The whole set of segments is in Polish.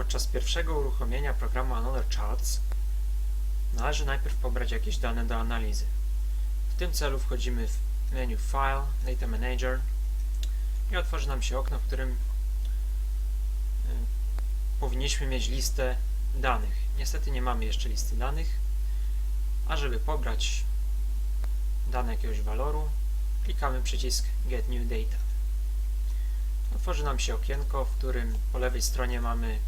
podczas pierwszego uruchomienia programu Another Charts należy najpierw pobrać jakieś dane do analizy. W tym celu wchodzimy w menu File, Data Manager i otworzy nam się okno, w którym y, powinniśmy mieć listę danych. Niestety nie mamy jeszcze listy danych, a żeby pobrać dane jakiegoś waloru, klikamy przycisk Get New Data. Otworzy nam się okienko, w którym po lewej stronie mamy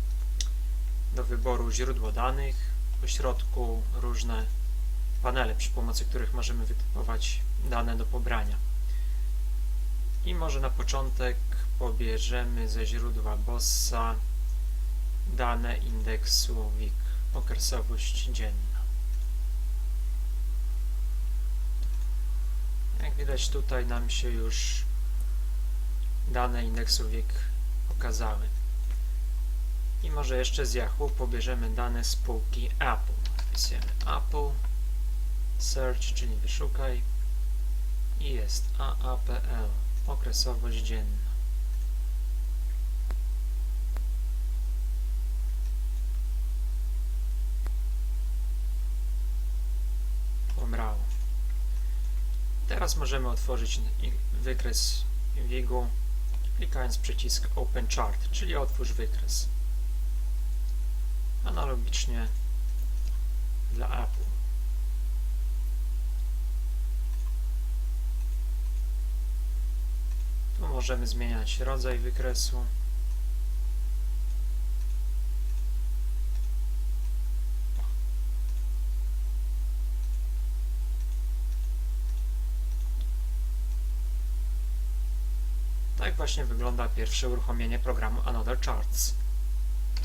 do wyboru źródło danych, po środku różne panele, przy pomocy których możemy wytypować dane do pobrania. I może na początek pobierzemy ze źródła BOSSA dane indeksu WIG, okresowość dzienna. Jak widać tutaj nam się już dane indeksu WIG pokazały. I może jeszcze z Yahoo pobierzemy dane spółki Apple. Wpisujemy Apple, search, czyli wyszukaj i jest AAPL, okresowość dzienna. Pobrało. Teraz możemy otworzyć wykres WIG-u klikając przycisk Open Chart, czyli otwórz wykres. Analogicznie dla Apple. Tu możemy zmieniać rodzaj wykresu. Tak właśnie wygląda pierwsze uruchomienie programu Another Charts.